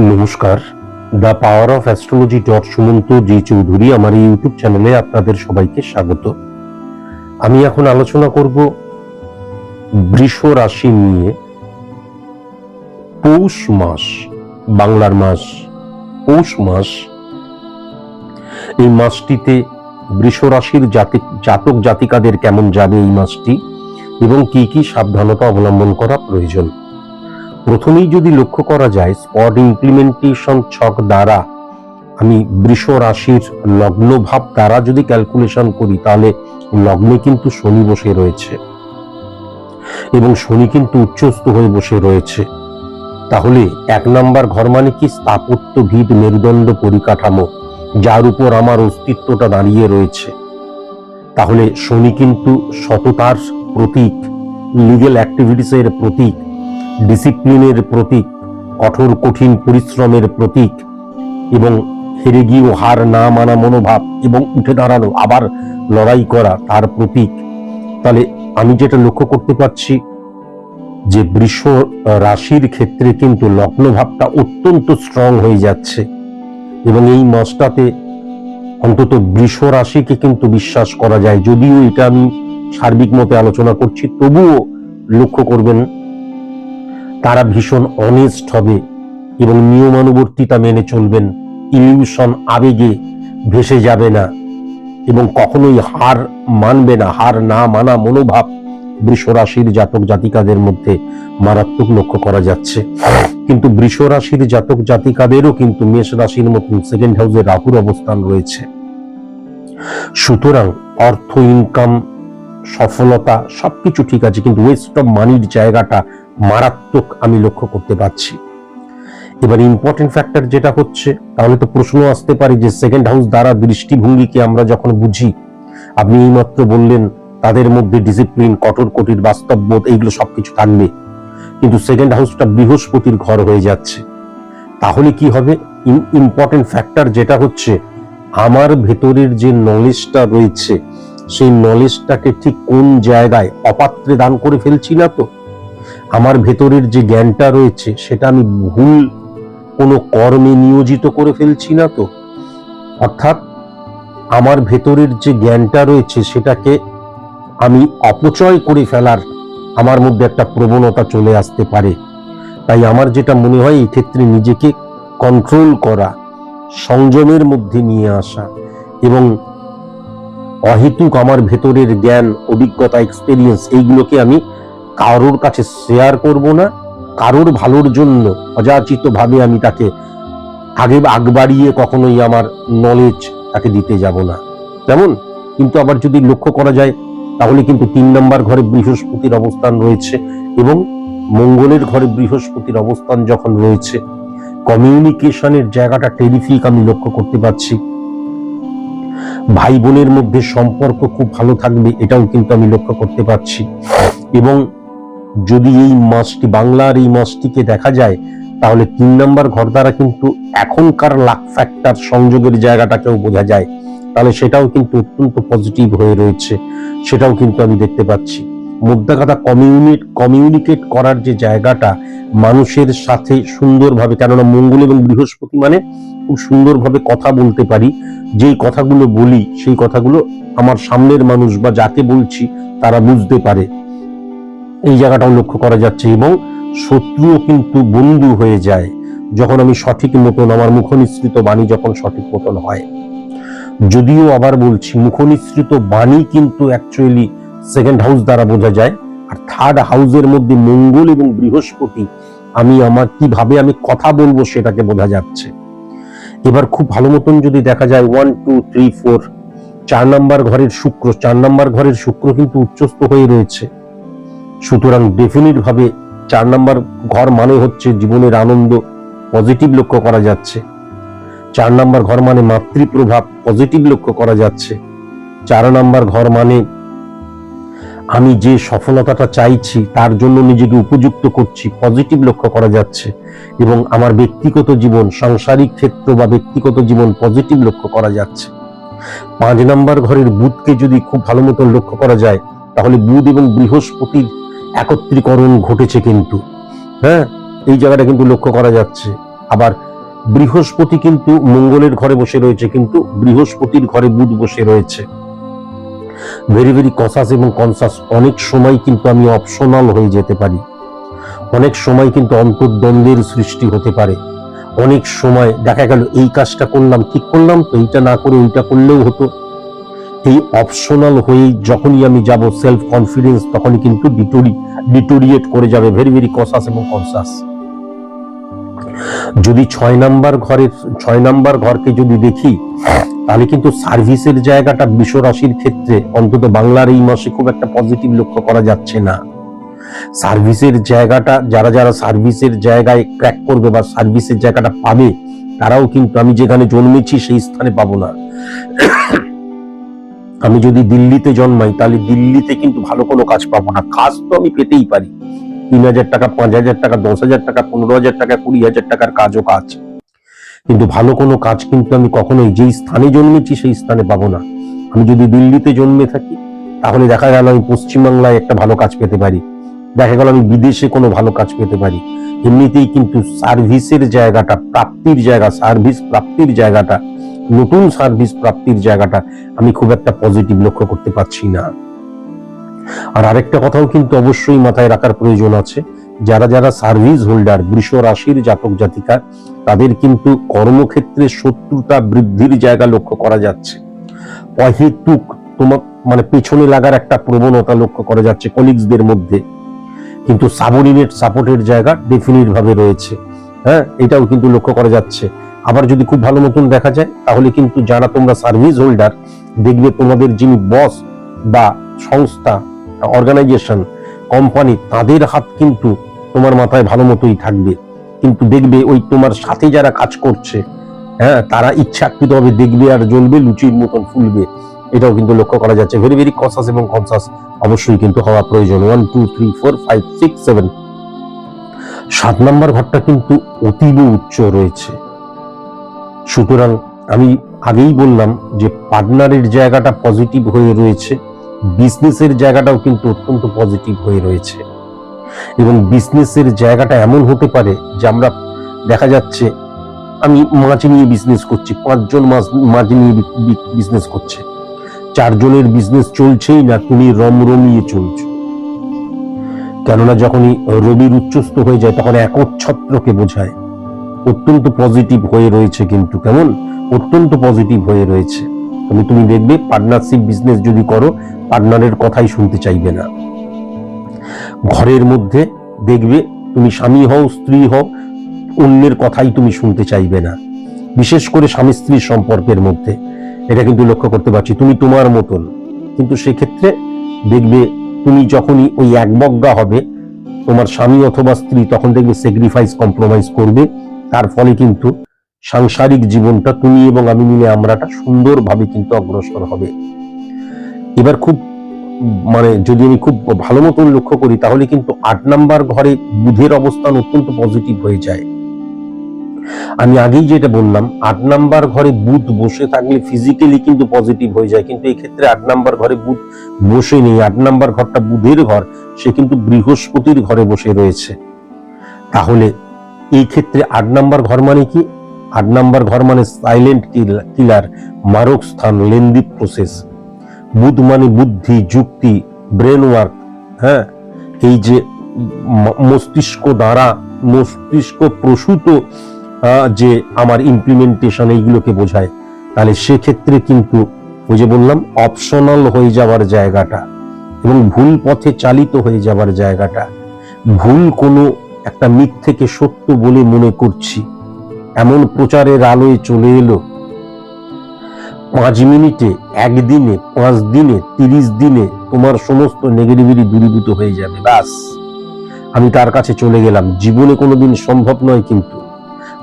নমস্কার। The power of astrology dot Sumanta G Chowdhury আমার YouTube চ্যানেলে আপনাদের সবাইকে স্বাগত। আমি এখন আলোচনা করব বৃষ রাশি নিয়ে। পৌষ মাস, বাংলার মাস, পৌষ মাস। এই মাসটিতে বৃষ রাশির জাতি- জাতক জাতিকাদের কেমন যাবে এই মাসটি এবং কি কি সাবধানতা অবলম্বন করা প্রয়োজন? প্রথমেই যদি লক্ষ্য করা যায় স্পট ইমপ্লিমেন্টেশন ছক দ্বারা, আমি বৃষ রাশির লগ্ন ভাব দ্বারা যদি ক্যালকুলেশন করি, তাহলে লগ্নে কিন্তু শনি বসে রয়েছে। এবং শনি কিন্তু উচ্চস্থ হয়ে বসে রয়েছে। তাহলে এক নাম্বার ঘর মানে কি? স্থাপত্য ভিত মেরুদণ্ড পরিকাঠামো, যার উপর আমার অস্তিত্বটা দাঁড়িয়ে রয়েছে। তাহলে শনি কিন্তু সততার প্রতীক লিগেল অ্যাক্টিভিটিসের প্রতীক ডিসিপ্লিনের প্রতীক, কঠোর কঠিন পরিশ্রমের প্রতীক এবং হেরে গিয়েও হার না মানা মনোভাব এবং উঠে দাঁড়ানো আবার লড়াই করা তার প্রতীক। তাহলে আমি যেটা লক্ষ্য করতে পারছি যে বৃষ রাশির ক্ষেত্রে কিন্তু লগ্ন ভাবটা অত্যন্ত স্ট্রং হয়ে যাচ্ছে এবং এই মাসটাতে অন্তত বৃষ রাশিকে কিন্তু বিশ্বাস করা যায়। যদিও এটা আমি সার্বিক মতে আলোচনা করছি, তবুও লক্ষ্য করবেন তারা ভীষণ অনেস্ট হবে এবং নিয়মানুবর্তিতা মেনে চলবেন। ইলিউশন আবেগে ভেসে যাবে না এবং কখনোই হার মানবে না। হার না মানা মনোভাব বৃষ রাশির জাতক জাতিকাদের মধ্যে মারাত্মক লক্ষ্য করা যাচ্ছে। কিন্তু বৃষ রাশির জাতক জাতিকাদেরও কিন্তু মেষ রাশির মতন সেকেন্ড হাউসে রাহুর অবস্থান রয়েছে। সুতরাং অর্থ ইনকাম সফলতা সবকিছু ঠিক আছে, কিন্তু ওয়েস্ট অফ মানির জায়গাটা মারাত্মক আমি লক্ষ্য করতে পারছি। এবার ইম্পর্টেন্ট ফ্যাক্টর যেটা হচ্ছে, তাহলে তো প্রশ্ন আসতে পারে যে সেকেন্ড হাউস দ্বারা দৃষ্টিভঙ্গিকে আমরা যখন বুঝি, আপনি এইমাত্র বললেন তাদের মধ্যে ডিসিপ্লিন কঠোর কঠির বাস্তববোধ এইগুলো সবকিছু থাকবে। কিন্তু সেকেন্ড হাউসটা বৃহস্পতির ঘর হয়ে যাচ্ছে। তাহলে কি হবে? ইম্পর্টেন্ট ফ্যাক্টর যেটা হচ্ছে, আমার ভেতরের যে নলেজটা রয়েছে, সেই নলেজটাকে ঠিক কোন জায়গায় অপাত্রে দান করে ফেলছি না তো? আমার ভেতরের যে জ্ঞানটা রয়েছে, সেটা আমি ভুল কোনো কর্মে নিয়োজিত করে ফেলছি না তো। অর্থাৎ আমার ভেতরের যে জ্ঞানটা রয়েছে, সেটাকে আমি অপচয় করে ফেলার আমার মধ্যে একটা প্রবণতা চলে আসতে পারে। তাই আমার যেটা মনে হয়, এই ক্ষেত্রে নিজেকে কন্ট্রোল করা, সংযমের মধ্যে নিয়ে আসা এবং অহেতুক আমার ভেতরের জ্ঞান, অভিজ্ঞতা এক্সপেরিয়েন্স এইগুলোকে আমি কারোর কাছে শেয়ার করব না, কারোর ভালোর জন্য অযাচিত ভাবে আমি তাকে আগে আগ বাড়িয়ে কখনোই আমার নলেজ তাকে দিতে যাব না। তেমন কিন্তু আবার যদি লক্ষ্য করা যায়, তাহলে কিন্তু তিন নম্বর ঘরে বৃহস্পতির অবস্থান রয়েছে এবং মঙ্গলের ঘরে বৃহস্পতির অবস্থান যখন রয়েছে কমিউনিকেশনের জায়গাটা টেরিফিক আমি লক্ষ্য করতে পারছি। ভাই বোনের মধ্যে সম্পর্ক খুব ভালো থাকবে, এটাও কিন্তু আমি লক্ষ্য করতে পারছি। এবং যদি এই মাসটি বাংলার এই মাসটিকে দেখা যায়, তাহলে তিন নম্বর ঘর দ্বারা কিন্তু এখনকার লাক ফ্যাক্টর সংযোগের জায়গাটাকেও বোঝা যায়। তাহলে সেটাও কিন্তু অত্যন্ত পজিটিভ হয়ে রয়েছে। সেটাও কিন্তু আমি দেখতে পাচ্ছি। মোদ্দা কথা কমিউনিট কমিউনিকেট করার যে জায়গাটা, মানুষের সাথে সুন্দরভাবে, কেননা মঙ্গল এবং বৃহস্পতি মানে খুব সুন্দরভাবে কথা বলতে পারি। যেই কথাগুলো বলি, সেই কথাগুলো আমার সামনের মানুষ বা যাকে বলছি, তারা বুঝতে পারে। এই জায়গাটাও লক্ষ্য করা যাচ্ছে এবং শত্রুও কিন্তু বন্ধু হয়ে যায়। যখন আমি সঠিক মতন আমার মুখনিসৃত বাণী যখন সঠিক মতন হয়। যদিও আবার বলছি, মুখনিসৃত বাণী কিন্তু অ্যাকচুয়ালি সেকেন্ড হাউস দ্বারা বোঝা যায়। আর থার্ড হাউসের মধ্যে মঙ্গল এবং বৃহস্পতি, আমি আমার কীভাবে আমি কথা বলব সেটাকে বোঝা যাচ্ছে। এবার খুব ভালো মতন যদি দেখা যায় ওয়ান টু থ্রি ফোর চার নাম্বার ঘরের শুক্র, চার নাম্বার ঘরের শুক্র কিন্তু উচ্চস্থ হয়ে রয়েছে। সুতরাং ডেফিনিট ভাবে চার নাম্বার ঘর মানে হচ্ছে জীবনের আনন্দ পজিটিভ লক্ষ্য করা যাচ্ছে। চার নাম্বার ঘর মানে মাতৃপ্রভাব পজিটিভ লক্ষ্য করা যাচ্ছে। চার নাম্বার ঘর মানে আমি যে সফলতাটা চাইছি, তার জন্য নিজেকে উপযুক্ত করছি পজিটিভ লক্ষ্য করা যাচ্ছে। এবং আমার ব্যক্তিগত জীবন, সাংসারিক ক্ষেত্র বা ব্যক্তিগত জীবন পজিটিভ লক্ষ্য করা যাচ্ছে। পাঁচ নাম্বার ঘরের বুধকে যদি খুব ভালো মতো লক্ষ্য করা যায়, তাহলে বুধ এবং বৃহস্পতির একত্রীকরণ ঘটেছে কিন্তু। হ্যাঁ এই জায়গাটা কিন্তু লক্ষ্য করা যাচ্ছে। আবার বৃহস্পতি কিন্তু মঙ্গলের ঘরে বসে রয়েছে, কিন্তু বৃহস্পতির ঘরে বুধ বসে রয়েছে। ভেরি ভেরি কসাস এবং কনসাস অনেক সময় কিন্তু আমি অপশনাল হয়ে যেতে পারি। অনেক সময় কিন্তু অন্তর্দ্বন্দ্বের সৃষ্টি হতে পারে। অনেক সময় দেখা গেল, এই কাজটা করলাম, ঠিক করলাম তো, এইটা না করে ওইটা করলেও হতো। এই অপশনাল হয়ে যখনই আমি যাব সেলফ কনফিডেন্স তখনই কিন্তু ডিটোরি ডিটোরিয়েট করে যাবে ভেরি ভেরি কসাস এবং কনসাস যদি ছয় নাম্বার ঘরের, ছয় নাম্বার ঘরকে যদি দেখি, তাহলে কিন্তু সার্ভিসের জায়গাটা বিশ্ব রাশির ক্ষেত্রে, অন্তত বাংলার এই মাসে খুব একটা পজিটিভ লক্ষ্য করা যাচ্ছে না। সার্ভিসের জায়গাটা, যারা যারা সার্ভিসের জায়গায় ক্র্যাক করবে বা সার্ভিসের জায়গাটা পাবে, তারাও কিন্তু আমি যেখানে জন্মেছি সেই স্থানে পাবো না। আমি যদি দিল্লিতে জন্মাই, তাহলে দিল্লিতে কিন্তু ভালো কোনো কাজ পাবো না। কাজ তো আমি পেতেই পারি। তিন হাজার টাকা, পাঁচ হাজার টাকা, দশ হাজার টাকা, পনেরো হাজার টাকা, কুড়ি হাজার টাকার কাজও কাজ। কিন্তু ভালো কোনো কাজ কিন্তু আমি কখনোই যেই স্থানে জন্মেছি, সেই স্থানে পাবো না। আমি যদি দিল্লিতে জন্মে থাকি, তাহলে দেখা গেল আমি পশ্চিমবাংলায় একটা ভালো কাজ পেতে পারি। দেখা গেল আমি বিদেশে কোনো ভালো কাজ পেতে পারি। এমনিতেই কিন্তু সার্ভিসের জায়গাটা, প্রাপ্তির জায়গা সার্ভিস প্রাপ্তির জায়গাটা নতুন সার্ভিস প্রাপ্তির জায়গাটা আমি খুব একটা পজিটিভ লক্ষ্য করতে পারছি না। আর আরেকটা কথাও কিন্তু অবশ্যই মাথায় রাখার প্রয়োজন আছে, যারা যারা সার্ভিস হোল্ডার বৃষ রাশির জাতক জাতিকা, তাদের কিন্তু কর্মক্ষেত্রে শত্রুতা বৃদ্ধির জায়গা লক্ষ্য করা যাচ্ছে। অহেতুক তোমার মানে পেছনে লাগার একটা প্রবণতা লক্ষ্য করা যাচ্ছে কলিগসদের মধ্যে। কিন্তু সাবঅর্ডিনেট সাপোর্টের জায়গা ডেফিনিট ভাবে রয়েছে। হ্যাঁ এটাও কিন্তু লক্ষ্য করা যাচ্ছে। আবার যদি খুব ভালো মতন দেখা যায়, তাহলে কিন্তু যারা তোমরা সার্ভিস হোল্ডার দেখবে তোমাদের যিনি বস বা সংস্থা অর্গানাইজেশন কোম্পানি তাদের হাত কিন্তু তোমার মাথায় ভালো মতোই থাকবে। কিন্তু দেখবে ওই তোমার সাথে যারা কাজ করছে হ্যাঁ তারা ইচ্ছাকৃতভাবে দেখবে আর জ্বলবে, লুচির মতন ফুলবে। এটাও কিন্তু লক্ষ্য করা যাচ্ছে। ভেরি ভেরি কনসাস এবং কনসাস অবশ্যই কিন্তু হওয়া প্রয়োজন। One two three four five six seven সাত নম্বর ঘরটা কিন্তু অতীব উচ্চ রয়েছে। সুতরাং আমি আগেই বললাম যে পার্টনারের জায়গাটা পজিটিভ হয়ে রয়েছে, বিজনেসের জায়গাটাও কিন্তু অত্যন্ত পজিটিভ হয়ে রয়েছে। এবং বিজনেসের জায়গাটা এমন হতে পারে যে আমরা দেখা যাচ্ছে আমি মাছ নিয়ে বিজনেস করছি, পাঁচজন মাছ মাছ নিয়ে বিজনেস করছে। চারজনের বিজনেস চলছেই না, তুমি রমরমিয়ে চলছো। কেননা যখনই রবির উচ্চস্ত হয়ে যায়, তখন একচ্ছত্রকে বোঝায়। অত্যন্ত পজিটিভ হয়ে রয়েছে কিন্তু, কেমন? অত্যন্ত পজিটিভ হয়ে রয়েছে। তুমি তুমি দেখবে পার্টনারশিপ বিজনেস যদি করো পার্টনারের কথাই শুনতে চাইবে না। ঘরের মধ্যে দেখবে, তুমি স্বামী হও, স্ত্রী হও, অন্যের কথাই তুমি শুনতে চাইবে না। বিশেষ করে স্বামী স্ত্রীর সম্পর্কের মধ্যে। এটা কিন্তু লক্ষ্য করতে পারছি, তুমি তোমার মতন। কিন্তু সেক্ষেত্রে দেখবে, তুমি যখনই ওই একবজ্ঞা হবে, তোমার স্বামী অথবা স্ত্রী তখন দেখবে স্যাক্রিফাইস কম্প্রোমাইজ করবে। তার ফলে কিন্তু সাংসারিক জীবনটা তুমি এবং আমি মিলে আমরাটা সুন্দরভাবে কিন্তু অগ্রসর হবে। এবার খুব মানে যদি আমি খুব ভালো মতন লক্ষ্য করি, তাহলে কিন্তু আট নাম্বার ঘরে বুধের অবস্থান অত্যন্ত পজিটিভ হয়ে যায়। আমি আগেই যেটা বললাম, আট নাম্বার ঘরে বুধ বসে থাকলে ফিজিক্যালি কিন্তু পজিটিভ হয়ে যায়, কিন্তু ক্ষেত্রে আট নাম্বার ঘরে বুধ বসে নেই। আট নাম্বার ঘরটা বুধের ঘর, সে কিন্তু বৃহস্পতির ঘরে বসে রয়েছে। তাহলে এই ক্ষেত্রে আট নাম্বার ঘর মানে কি? আট নাম্বার ঘর মানে সাইলেন্ট কিলার মারক স্থান লেন্দি প্রসেস বুধ মানে বুদ্ধি, যুক্তি ব্রেন ওয়ার্ক হ্যাঁ? এই যে মস্তিষ্ক দ্বারা, মস্তিষ্ক প্রসূত যে আমার ইমপ্লিমেন্টেশন এইগুলোকে বোঝায়। তাহলে সেক্ষেত্রে কিন্তু ওই যে বললাম অপশনাল হয়ে যাওয়ার জায়গাটা এবং ভুল পথে চালিত হয়ে যাওয়ার জায়গাটা। ভুল কোনো একটা মিথ্যেকে সত্য বলে মনে করছি। এমন প্রচারের আলোয় চলে এলো। পাঁচ মিনিটে, একদিনে, পাঁচ দিনে, তিরিশ দিনে তোমার সমস্ত নেগেটিভিটি দূরীভূত হয়ে যাবে বাস আমি তার কাছে চলে গেলাম। জীবনে কোনোদিন সম্ভব নয় কিন্তু।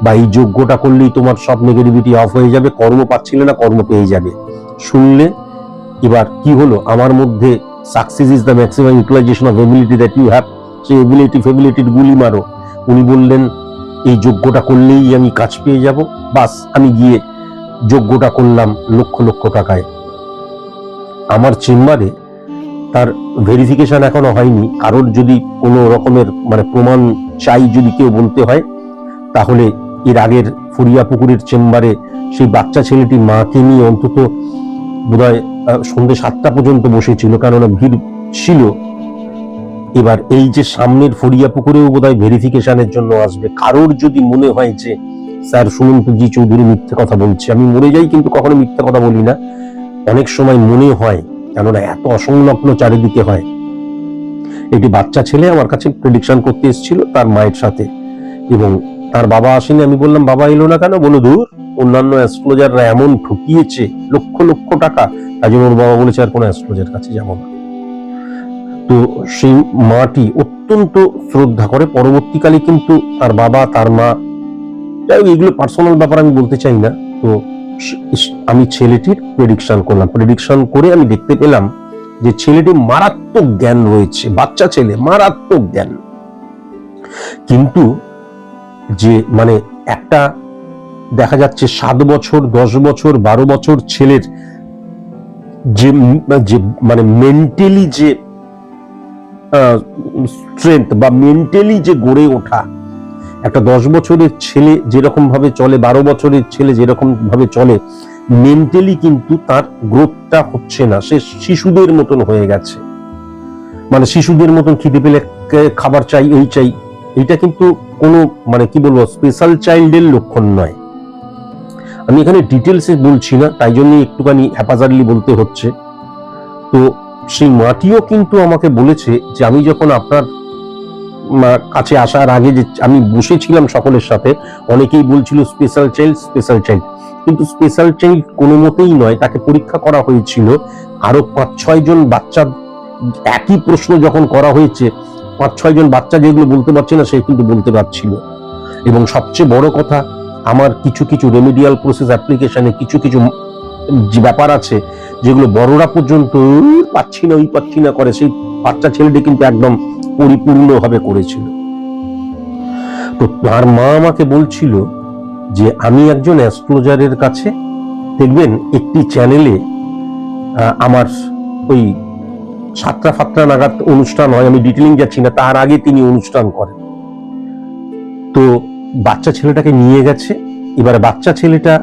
বা এই যোগ্যটা করলেই তোমার সব নেগেটিভিটি অফ হয়ে যাবে, কর্ম পাচ্ছিলে না, কর্ম পেয়ে যাবে। শুনলে এবার কি হলো? আমার মধ্যে success is the maximum utilisation of ability that you have সেই এবিলিটি ফেবিলিটির গুলি মারো। উনি বললেন এই যোগ্যটা করলেই আমি কাজ পেয়ে যাব। বাস আমি গিয়ে যোগ্যটা করলাম লক্ষ লক্ষ টাকায়। আমার চেম্বারে তার ভেরিফিকেশন এখনও হয়নি। কারোর যদি কোনো রকমের মানে প্রমাণ চাই যদি কেউ বলতে হয় তাহলে এর আগের ফরিয়া পুকুরের চেম্বারে সেই বাচ্চা ছেলেটি মাকে নিয়ে অন্তত বোধহয় আহ, সন্ধ্যে সাতটা পর্যন্ত বসেছিল। কেননা ভিড় ছিল। এবার এই যে সামনের ফরিয়া পুকুরেও বোধহয় ভেরিফিকেশনের জন্য আসবে। কারোর যদি মনে হয় যে, স্যার সুমন্ত জি চৌধুরী মিথ্যে কথা বলছে। আমি মরে যাই কিন্তু কখনো মিথ্যে কথা বলি না। অনেক সময় মনে হয়, কেননা এত অসংলগ্ন চারিদিকে হয়। একটি বাচ্চা ছেলে আমার কাছে প্রেডিকশন করতে এসেছিল তার মায়ের সাথে। এবং তার বাবা আসেনি। আমি বললাম, বাবা এলো না কেন? বলো দূর। অন্যান্য অ্যাস্ট্রোলজাররা এমন ঠকিয়েছে, লক্ষ লক্ষ টাকা। তাই জন্য ওর বাবা বলেছে, আর কোনো অ্যাস্ট্রোলজার কাছে যাব না। তো সেই মাটি অত্যন্ত শ্রদ্ধা করে। পরবর্তীকালে কিন্তু তার বাবা, তার মা, যাই হোক, এগুলো পার্সোনাল ব্যাপার আমি বলতে চাই না। তো আমি ছেলেটির প্রেডিকশন করলাম। প্রেডিকশন করে আমি দেখতে পেলাম যে ছেলেটি মারাত্মক জ্ঞান রয়েছে, বাচ্চা ছেলে, মারাত্মক জ্ঞান। কিন্তু যে মানে একটা দেখা যাচ্ছে সাত বছর, দশ বছর, বারো বছর ছেলের যে যে মানে মেন্টালি যে স্ট্রেংথ বা মেন্টালি যে গড়ে ওঠা, একটা দশ বছরের ছেলে যেরকম ভাবে চলে, বারো বছরের ছেলে যেরকম ভাবে চলে মেন্টালি কিন্তু তার গ্রোথটা হচ্ছে না। সে শিশুদের মতন হয়ে গেছে। মানে শিশুদের মতন খিদে পেলে খাবার চাই, এই চাই। এটা কিন্তু কোনো মানে কি বলব স্পেশাল চাইল্ডের লক্ষণ নয়। আমি এখানে ডিটেলসে বলছি না, তাই জন্য একটুখানি হ্যাপাজারলি বলতে হচ্ছে। তো সেই মাটিও কিন্তু আমাকে বলেছে যে আমি যখন আপনার কাছে আসার আগে যে আমি বসেছিলাম সকলের সাথে, অনেকেই বলছিল স্পেশাল চাইল্ড স্পেশাল চাইল্ড কিন্তু স্পেশাল চাইল্ড কোনো মতেই নয়, তাকে পরীক্ষা করা হয়েছিল। আরও পাঁচ ছয় জন বাচ্চা, একই প্রশ্ন যখন করা হয়েছে পাঁচ ছয় জন বাচ্চা যেগুলো বলতে পারছে না, সে কিন্তু বলতে পারছিল। এবং সবচেয়ে বড় কথা, আমার কিছু কিছু রেমিডিয়াল প্রসেস অ্যাপ্লিকেশনে কিছু কিছু যে ব্যাপার আছে, যেগুলো বড়রা পর্যন্ত পাচ্ছি না ওই পাচ্ছি না করে, সেই বাচ্চা ছেলেটি কিন্তু একদম পরিপূর্ণভাবে করেছিল। তো তার মা আমাকে বলছিল যে, আমি একজন অ্যাস্ট্রোলজারের কাছে, দেখবেন একটি চ্যানেলে আমার ওই সাতটা ফাতটা নাগাদ অনুষ্ঠান হয়, আমি ডিটেলিং যাচ্ছি না, তার আগে তিনি অনুষ্ঠান করেন। তো বাচ্চা ছেলেটাকে নিয়ে গেছে, এবারে বাচ্চা ছেলেটা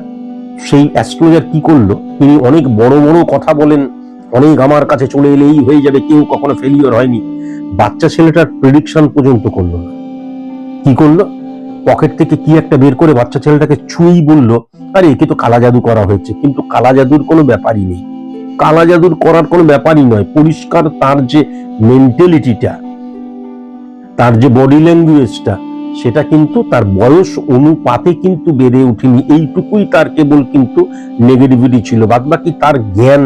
সেই অ্যাস্ট্রোলজার কি করল? তিনি অনেক বড় বড় কথা বলেন, অনেক আমার কাছে চলে এলে এই হয়ে যাবে, কেউ কখনো ফেলিওর হয়নি। বাচ্চা ছেলেটার প্রেডিকশন পর্যন্ত করল না। কি করল? পকেট থেকে কি একটা বের করে বাচ্চা ছেলেটাকে ছুঁই বলল, আরে, একে তো কালা জাদু করা হয়েছে, কিন্তু কালা জাদুর কোনো ব্যাপারই নেই। কালা জাদুর করার কোনো ব্যাপারই নয়, পরিষ্কার তার যে মেন্টালিটিটা তার যে বডি ল্যাঙ্গুয়েজটা সেটা কিন্তু তার বয়স অনুপাতে কিন্তু বেড়ে ওঠেনি। এইটুকুই তার কেবল কিন্তু নেগেটিভিটি ছিল। বাদ বাকি তার জ্ঞান,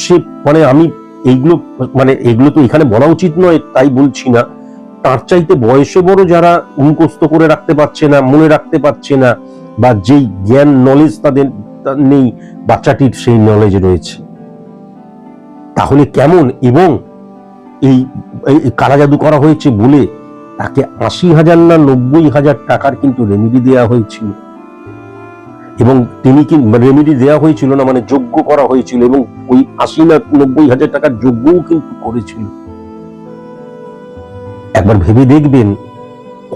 সে মানে আমি এইগুলো মানে এগুলো তো এখানে বলা উচিত নয়, তাই বলছি না। তার চাইতে বয়সে বড় যারা মুখস্থ করে রাখতে পারছে না, মনে রাখতে পারছে না, বা যেই জ্ঞান নলেজ তাদের নেই, বাচ্চাটির সেই নলেজ রয়েছে। তাহলে কেমন? এবং এই কালা জাদু করা হয়েছে বলে তাকে আশি হাজার না নব্বই হাজার টাকার কিন্তু রেমিডি দেওয়া হয়েছিল। এবং তিনি কি রেমিডি দেওয়া হয়েছিল না মানে যোগ্য করা হয়েছিল, এবং ওই আশি না নব্বই হাজার টাকার যোগ্যও কিন্তু করেছিল। একবার ভেবে দেখবেন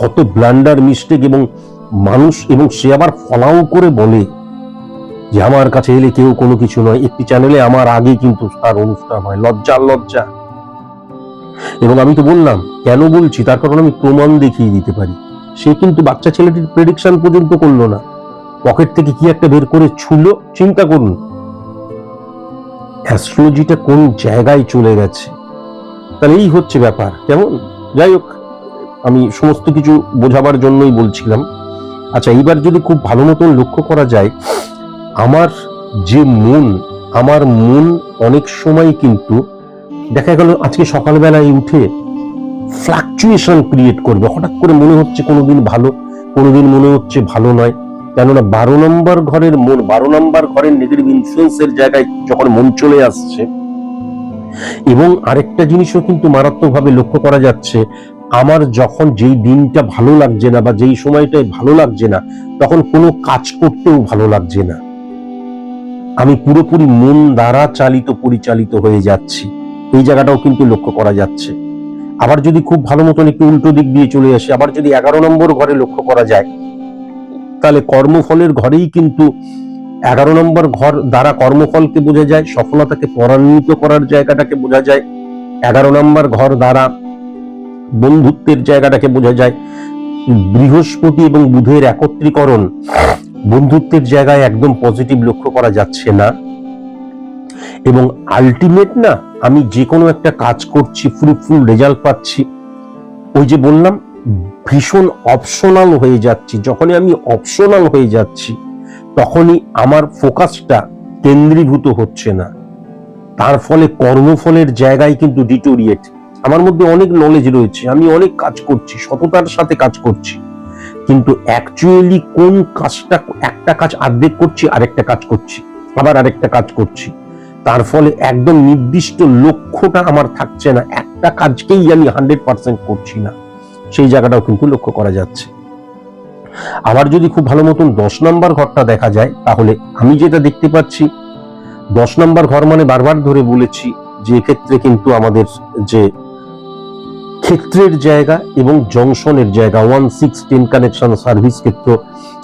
কত ব্লান্ডার মিস্টেক এবং মানুষ, এবং সে আবার ফলাও করে বলে যে, আমার কাছে এলে কেউ কোনো কিছু নয়। একটি চ্যানেলে আমার আগে কিন্তু তার অনুষ্ঠান হয় লজ্জা লজ্জা। এবং আমি তো বললাম, কেন বলছি? তার কারণ আমি প্রমাণ দেখিয়ে দিতে পারি। সে কিন্তু বাচ্চা ছেলেটির প্রেডিকশন পর্যন্ত করল না। পকেট থেকে কি একটা বের করে ছুলো? চিন্তা করুন। অ্যাস্ট্রোলজিটা কোন জায়গায় চলে গেছে? তাহলে এই হচ্ছে ব্যাপার। কেমন? যাই হোক, আমি সমস্ত কিছু বোঝাবার জন্যই বলছিলাম। আচ্ছা এইবার যদি খুব ভালো মতন লক্ষ্য করা যায়, আমার যে মন, আমার মন অনেক সময় কিন্তু দেখা গেল আজকে সকালবেলায় উঠে ফ্লাকচুয়েশন ক্রিয়েট করবে। হঠাৎ করে মনে হচ্ছে কোনোদিন ভালো, কোনোদিন মনে হচ্ছে ভালো নয়। কেননা বারো নম্বর ঘরের মন, বারো নম্বর ঘরের নেগেটিভ ইনফ্লুয়েন্সের জায়গায় যখন মন চলে আসছে, এবং আরেকটা জিনিসও কিন্তু মারাত্মকভাবে লক্ষ্য করা যাচ্ছে, আমার যখন যেই দিনটা ভালো লাগছে না বা যেই সময়টায় ভালো লাগছে না, তখন কোনো কাজ করতেও ভালো লাগছে না। আমি পুরোপুরি মন দ্বারা চালিত, পরিচালিত হয়ে যাচ্ছি। এই জায়গাটাও কিন্তু লক্ষ্য করা যাচ্ছে। আবার যদি খুব ভালো মতন একটু উল্টো দিক দিয়ে চলে আসে, আবার যদি এগারো নম্বর ঘরে লক্ষ্য করা যায়, তাহলে কর্মফলের ঘরেই কিন্তু এগারো নম্বর ঘর দ্বারা কর্মফলকে বোঝা যায়, সফলতাকে ত্বরান্বিত করার জায়গাটাকে বোঝা যায়, এগারো নম্বর ঘর দ্বারা বন্ধুত্বের জায়গাটাকে বোঝা যায়, বৃহস্পতি এবং বুধের একত্রীকরণ বন্ধুত্বের জায়গায় একদম পজিটিভ লক্ষ্য করা যাচ্ছে না। এবং আলটিমেট না আমি যে কোনো একটা কাজ করছি ফ্রুটফুল রেজাল্ট পাচ্ছি। ওই যে বললাম, ভীষণ অপশনাল হয়ে যাচ্ছি। যখনই আমি অপশনাল হয়ে যাচ্ছি, তখনই আমার ফোকাসটা কেন্দ্রীভূত হচ্ছে না। তার ফলে কর্মফলের জায়গায় কিন্তু ডিটোরিয়েট আমার মধ্যে অনেক নলেজ রয়েছে, আমি অনেক কাজ করছি, সততার সাথে কাজ করছি। কিন্তু অ্যাকচুয়ালি কোন কাজটা, একটা কাজ আর্ধেক করছি, আরেকটা কাজ করছি, আবার আরেকটা কাজ করছি। তার ফলে একদম নির্দিষ্ট লক্ষ্যটা আমার থাকছে না। একটা কাজকেই আমি হান্ড্রেড পার্সেন্ট করছি না। সেই জায়গাটাও কিন্তু লক্ষ্য করা যাচ্ছে। আবার যদি খুব ভালো মতন দশ নম্বর ঘরটা দেখা যায়, তাহলে আমি যেটা দেখতে পাচ্ছি, দশ নম্বর ঘর মানে বারবার ধরে বলেছি যে এক্ষেত্রে কিন্তু আমাদের যে ক্ষেত্রের জায়গা এবং জংশনের জায়গা one six ten connection service ক্ষেত্র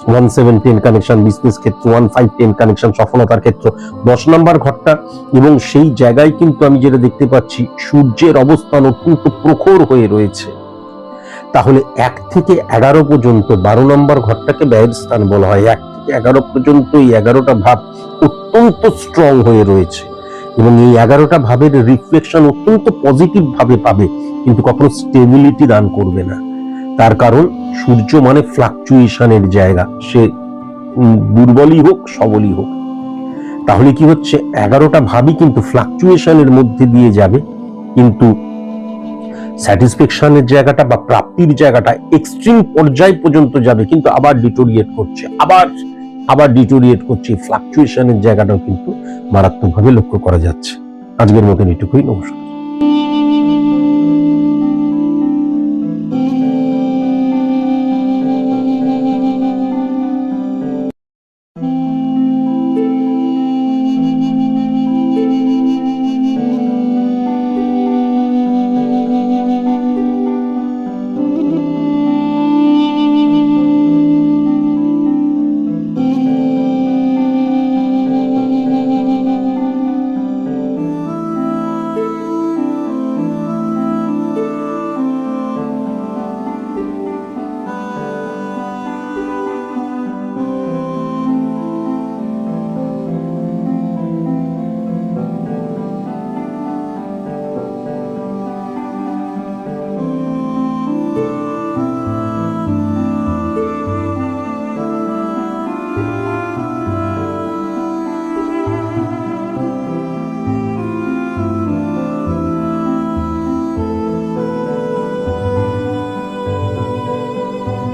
one seven ten connection business ক্ষেত্র ওয়ান ফাইভ টেন কানেকশন সফলতার ক্ষেত্র, দশ নম্বর ঘরটা। এবং সেই জায়গায় কিন্তু আমি যেটা দেখতে পাচ্ছি, সূর্যের অবস্থান অত্যন্ত প্রখর হয়ে রয়েছে। তাহলে এক থেকে এগারো পর্যন্ত, বারো নম্বর ঘরটাকে ব্যয়ের স্থান বলা হয়। এক থেকে এগারো পর্যন্ত এই এগারোটা ভাব অত্যন্ত স্ট্রং হয়ে রয়েছে। এবং এই এগারোটা ভাবের রিফ্লেকশন অত্যন্ত পজিটিভ ভাবে পাবে। কিন্তু কখনো স্টেবিলিটি দান করবে না। তার কারণ সূর্য মানে ফ্লাকচুয়েশনের জায়গা। সে দুর্বলই হোক, সবলই হোক। তাহলে কি হচ্ছে? এগারোটা ভাবই কিন্তু ফ্লাকচুয়েশনের মধ্যে দিয়ে যাবে। কিন্তু স্যাটিসফ্যাকশনের জায়গাটা বা প্রাপ্তির জায়গাটা এক্সট্রিম পর্যায় পর্যন্ত যাবে, কিন্তু আবার ডিটোরিয়েট করছে। আবার আবার ডিটোরিয়েট করছে। ফ্লাকচুয়েশনের জায়গাটাও কিন্তু মারাত্মকভাবে লক্ষ্য করা যাচ্ছে। আজকের মতন এটুকুই। নমস্কার।